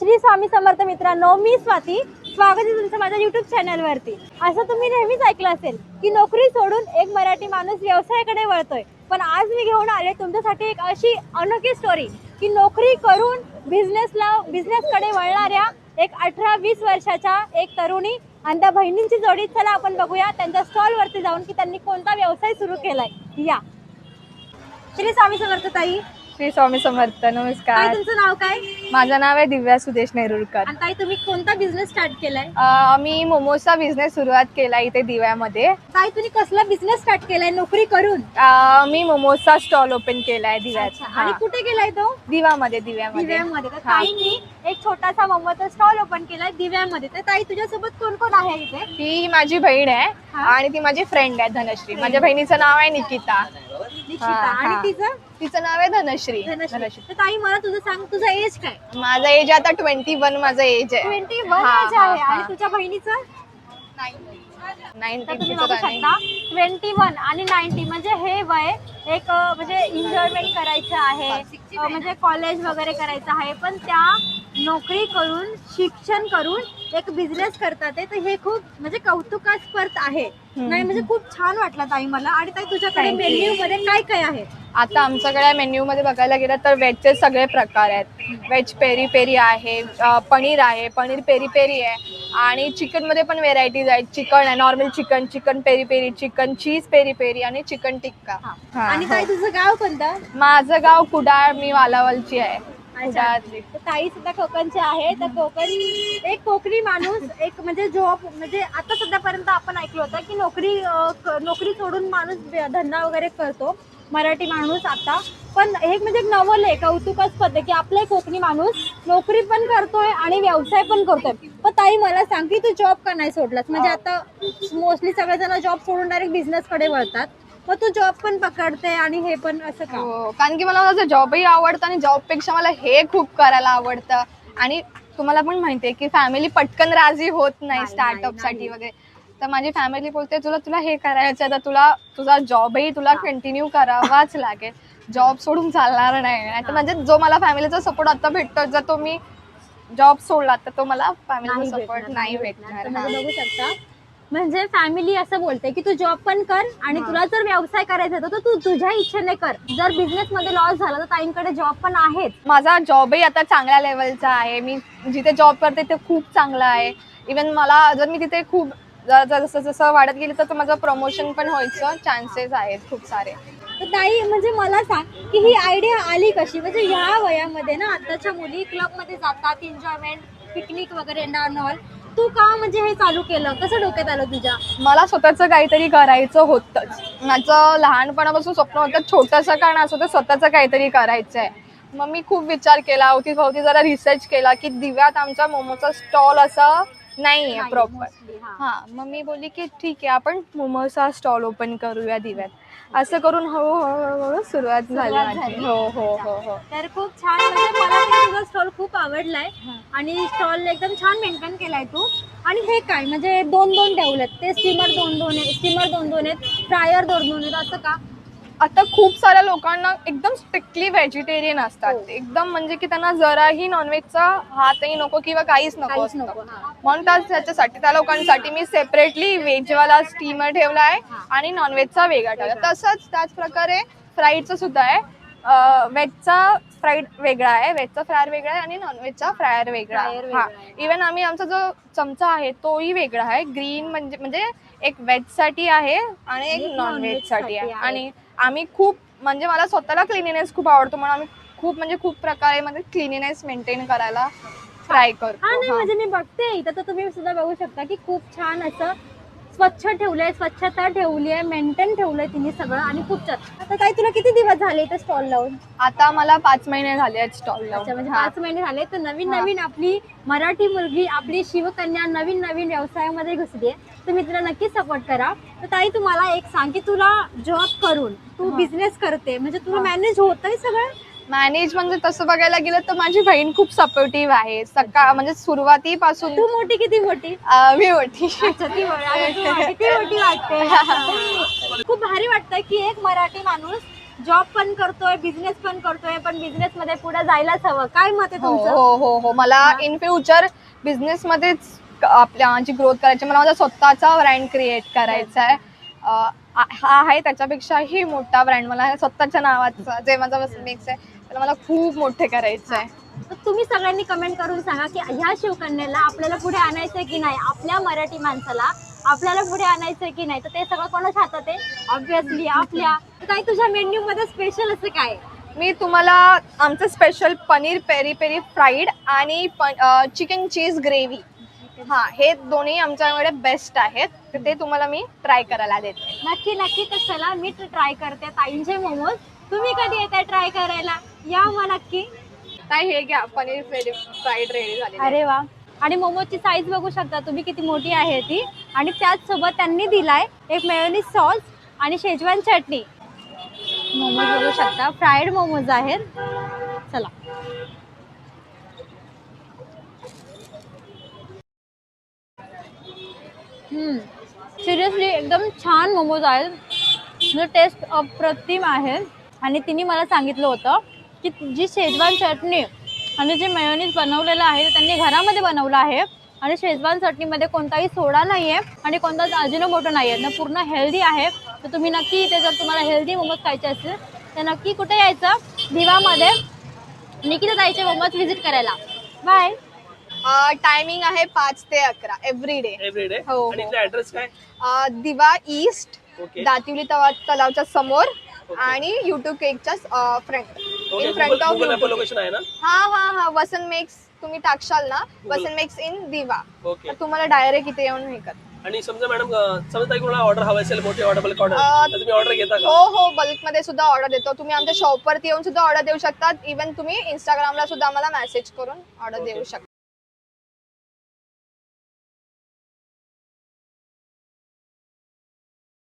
श्री स्वामी समर्थ मित्रांनो मी स्वाती. स्वागत आहे तुमचं माझ्या युट्यूब चॅनलवरती असं तुम्ही नेहमीच ऐकलं असेल की नोकरी सोडून एक मराठी माणूस व्यवसायाकडे वळतोय. पण आज मी घेऊन आले तुमच्यासाठी एक अशी अनोखी स्टोरी की नोकरी करून बिझनेसला बिझनेसकडे वळणाऱ्या एक अठरा वीस वर्षाच्या एक तरुणी आणि त्या बहिणींची जोडी चला आपण बघूया. त्यांच्या स्टॉलवरती जाऊन की त्यांनी कोणता व्यवसाय सुरू केलाय. या. श्री स्वामी समर्थ ताई श्री स्वामी समर्थ ताई नमस्कार तुमचं नाव काय? माझं नाव आहे दिव्या सुदेश नेरुरकर आणि ताई तुम्ही कोणता बिझनेस स्टार्ट केलाय? अं, मी मोमोजचा बिझनेस सुरुवात केला इथे दिव्यामध्ये. ताई तुम्ही कसला बिझनेस स्टार्ट केलाय? नोकरी करून? अं, मी मोमोजचा स्टॉल ओपन केलाय. दिव्याचा आणि हा. कुठे केलाय तो? दिवामध्ये दिव्यामध्ये. दिव्यामध्ये. तर हा. ताईंनी एक छोटासा मोमोचा स्टॉल ओपन केलाय दिव्यामध्ये. तर ताई तुझ्यासोबत कोण कोण आहे इथे? ही माझी बहीण आहे हा. आणि ती माझी फ्रेंड आहे धनश्री. माझ्या बहिणीचं नाव आहे निकिता. हा, आणि. तिचं? तिचं नाव आहे धनश्री. धनश्री. तर ताई मला तुझं सांग तुझं एज काय? माझं एज आता ट्वेंटी वन माझं एज आहे. ट्वेंटी वन हा, एज हा, आहे. आणि. तुझ्या बहिणीचं? तर तुम्ही बघू शकता ट्वेंटी वन आणि नाईन्टी म्हणजे हे वय एक अं, म्हणजे एन्जॉयमेंट करायचं आहे. अं, म्हणजे कॉलेज वगैरे करायचं आहे. पण त्या नोकरी करून शिक्षण करून एक बिझनेस करतात आहे. तर हे खूप म्हणजे कौतुकास्पद आहे. नाही म्हणजे खूप छान वाटलं ताई मला. आणि ताई तुझ्याकडे Thank you. मेन्यू मध्ये काय काय आहे? आता आमच्याकडे मेन्यू मध्ये बघायला गेलं तर व्हेजचे सगळे प्रकार आहेत. व्हेज पेरी पेरी आहे अ, पनीर आहे पनीर पेरी पेरी आहे. आणि चिकनमध्ये पण व्हेरायटीज आहेत. चिकन आहे normal chicken chicken peri peri chicken cheese peri peri आणि चिकन टिक्का. हा, आणि. ताई तुझं गाव कोणतं? माझं गाव कुडाळ मी वालावलची आहे. तर ताई सुद्धा कोकणचे आहे तर कोकण एक कोकणी माणूस एक म्हणजे जॉब म्हणजे आता सध्यापर्यंत आपण ऐकलं होतं की नोकरी अं, क- नोकरी सोडून माणूस बे- धंदा वगैरे करतो. मराठी माणूस आता. पण हे म्हणजे एक नवल आहे कौतुकास्पद आहे की आपला एक कोकणी माणूस नोकरी पण करतोय आणि व्यवसाय पण करतोय. पण ताई मला सांग की तू जॉब का नाही सोडलास? म्हणजे आता मोस्टली सगळेजण जॉब सोडून डायरेक्ट बिझनेस कडे वळतात. मग तू जॉब पण पकडते आणि हे पण असं का? हो कारण की मला माझं जॉबही आवडतं आणि जॉबपेक्षा मला हे खूप करायला आवडतं. आणि तुम्हाला पण माहिती आहे की फॅमिली पटकन राजी होत नाही नाही, स्टार्टअप नाही, साठी वगैरे. तर माझी फॅमिली बोलते तुला तुला हे करायचं आहे तर तुला तुझा जॉबही तुला कंटिन्यू करावाच लागेल. जॉब सोडून चालणार नाही. तर म्हणजे जो मला फॅमिलीचा सपोर्ट आता भेटतो जर तो मी जॉब सोडला तर तो मला फॅमिलीचा सपोर्ट भेटणार, नाही भेटणार. बघू शकता म्हणजे फॅमिली असं बोलते की तू जॉब पण कर आणि. तुला जर व्यवसाय करायचा तर तू तुझ्या इच्छेने कर. जर बिझनेस मध्ये लॉस झाला तर ताईंकडे जॉब पण आहेत माझा जॉबही आता चांगल्या लेवलचा आहे. मी जिथे जॉब करते ते खूप चांगला आहे. इवन मला जर मी तिथे खूप जसं जसं वाढत गेली तर माझं प्रमोशन पण व्हायचं. चान्सेस आहेत खूप सारे. तर ताई म्हणजे मला सांग की ही आयडिया आली कशी? म्हणजे ह्या वयामध्ये ना आताच्या मुली क्लबमध्ये जातात एन्जॉयमेंट पिकनिक वगैरे ऑल तू का म्हणजे हे चालू केलं? कसं डोक्यात आलं तुझ्या? मला स्वतःचं काहीतरी करायचं होतंच. माझं लहानपणापासून स्वप्न होतं छोटंसं का ना असं तर स्वतःचं काहीतरी करायचं आहे मग मी खूप विचार केला होती होती जरा रिसर्च केला की दिव्यात आमचा मोमोचा स्टॉल असा नाही आहे प्रॉपर हा. मग मी बोलली की ठीक आहे आपण मोमोचा स्टॉल ओपन करूया दिव्यात. असं करून हळूहळू सुरुवात झाली सुरुवात माझी. झाली. हो हो हो हो. तर खूप छान म्हणजे मला तुझा स्टॉल खूप आवडलाय. आणि स्टॉल एकदम छान मेंटेन केलाय तू. आणि हे काय म्हणजे दोन दोन ठेवलेत. ते स्टीमर दोन दोन आहेत स्टीमर दोन दोन आहेत फ्रायर दोन दोन आहेत असं का? आता खूप साऱ्या लोकांना एकदम स्ट्रिक्टली व्हेजिटेरियन असतात हो. एकदम म्हणजे की त्यांना जराही नॉनव्हेजचा हातही नको किंवा काहीच नको काहीच असतं नको हा. म्हणून त्या त्याच्यासाठी त्या लोकांसाठी मी सेपरेटली व्हेजवाला स्टीमर ठेवला आहे. आणि नॉनव्हेजचा वेगळा ठेवला. तसंच त्याच प्रकारे फ्राईडचं सुद्धा आहे व्हेजचा फ्राईड वेगळा आहे व्हेजचा फ्रायर वेगळा आहे आणि नॉनव्हेजचा फ्रायर वेगळा Fryer आहे. वेगळा हा. आहे. इवन आम्ही आमचा जो चमचा आहे तोही वेगळा आहे. ग्रीन म्हणजे म्हणजे एक व्हेजसाठी आहे आणि एक एक non-veg साठी आहे. साठी. आणि आम्ही खूप म्हणजे मला स्वतःला क्लिनिनेस खूप आवडतो. म्हणून आम्ही खूप म्हणजे खूप प्रकारे म्हणजे क्लिनिनेस मेंटेन करायला ट्राय करतो. हा नाही हा. म्हणजे मी बघते. इथं तर तुम्ही सुद्धा बघू शकता की खूप छान असं स्वच्छ ठेवलंय स्वच्छता ठेवली आहे मेंटेन ठेवलंय तिने सगळं आणि खूप छान. आता ताई तुला किती दिवस झाले इथं स्टॉल लावून? आता मला पाच महिने झाले आहेत स्टॉल अच्छा म्हणजे लावून पाच महिने झाले तर नवीन हा. नवीन आपली मराठी मुलगी आपली शिवकन्या नवीन नवीन व्यवसायामध्ये घुसली आहे तर मी तिला नक्कीच सपोर्ट करा. तर ताई तुम्हाला एक सांग की तुला जॉब करून तू हा. बिझनेस करते म्हणजे तुला हा. मॅनेज होतंय सगळं? मॅनेज म्हणजे तसं बघायला गेलं तर माझी बहीण खूप सपोर्टिव्ह आहे. सकाळ म्हणजे सुरुवातीपासून तू मोठी किती मोठी? अं, मी मोठी. अच्छा ती मोठी- अरे तू किती मोठी वाटते. खूप भारी वाटतंय की एक मराठी माणूस जॉब पण करतोय बिझनेस पण करतोय पण बिझनेस मध्ये पुढे जायलाच हवं. काय मत आहे हो तुमचं? हो हो हो. मला इन फ्युचर बिझनेस मध्येच क- आपल्या जी ग्रोथ करायची मला माझा स्वतःचा ब्रँड क्रिएट करायचा आहे. अं, आ- हा आहे त्याच्यापेक्षाही मोठा ब्रँड मला स्वतःच्या नावाचा जे माझा मिक्स आहे त्याला मला खूप मोठे करायचं आहे. तर तुम्ही सगळ्यांनी कमेंट करून सांगा की ह्या शिवकन्याला आपल्याला पुढे आणायचंय की नाही? आपल्या मराठी माणसाला आपल्याला पुढे आणायचंय की नाही? तर ते सगळं कोणाच्या हातात आहे? ऑब्विसली आपल्या. तर काही तुझ्या मेन्यू मध्ये स्पेशल असं काय? आहे? मी तुम्हाला आमचं special paneer peri peri fried आणि चिकन चीज ग्रेव्ही हा हे दोन्ही आमच्याकडे बेस्ट आहेत. तर ते तुम्हाला मी ट्राय करायला देते. नक्की नक्की तर चला मी ट्राय करते ताईंचे मोमोज तुम्ही कधी येताय ट्राय करायला? या मग नक्की काय हे घ्या पनीर फ्राईड रेडी झाले अरे वा. आणि मोमोजची साईज बघू शकता तुम्ही किती मोठी आहे ती. आणि त्याचसोबत त्यांनी दिलाय एक मेयोनीज सॉस आणि शेजवान चटणी. मोमोज बघू शकता. फ्राईड मोमोज आहेत. चला. सिरियसली एकदम छान मोमोज आहेत. टेस्ट अप्रतिम आहे आणि तिने मला सांगितलं होतं की जी शेजवान चटणी आणि जे मेयोनीज बनवलेलं आहे ते त्यांनी घरामध्ये बनवलं आहे. आणि शेजवान चटणीमध्ये कोणताही सोडा नाही आहे आणि कोणताच अजिनोमोटो नाही आहे ना पूर्ण हेल्दी आहे. तर तुम्ही नक्की इथे जर तुम्हाला हेल्दी मोमोज खायचे असतील तर नक्की कुठे यायचं? दिवामध्ये निकिता ताईचे मोमोज व्हिजिट करायला. बाय टायमिंग आहे पाच ते अकरा एव्हरी डे एव्हरी डे हो, आणि हो. इथला ऍड्रेस काय? दिवा ईस्ट दातिवली तवा तलावच्या समोर. आणि युट्यूब केकच्या front in front of Google location आहे ना? हा हा हा वसंत मेक्स तुम्ही टाकशाल ना वसंत मेक्स इन दिवा. तर तुम्हाला डायरेक्ट इथे येऊन हे कर आणि समजा मॅडम समजा कोणाला ऑर्डर हवी असेल मोठी ऑर्डर बल्क ऑर्डर तुम्ही ऑर्डर घेता हो हो बल्कमध्ये सुद्धा ऑर्डर देतो. तुम्ही आमच्या शॉपवरती येऊन सुद्धा ऑर्डर देऊ शकता इव्हन तुम्ही इंस्टाग्रामला सुद्धा आम्हाला मेसेज करून ऑर्डर देऊ शकता.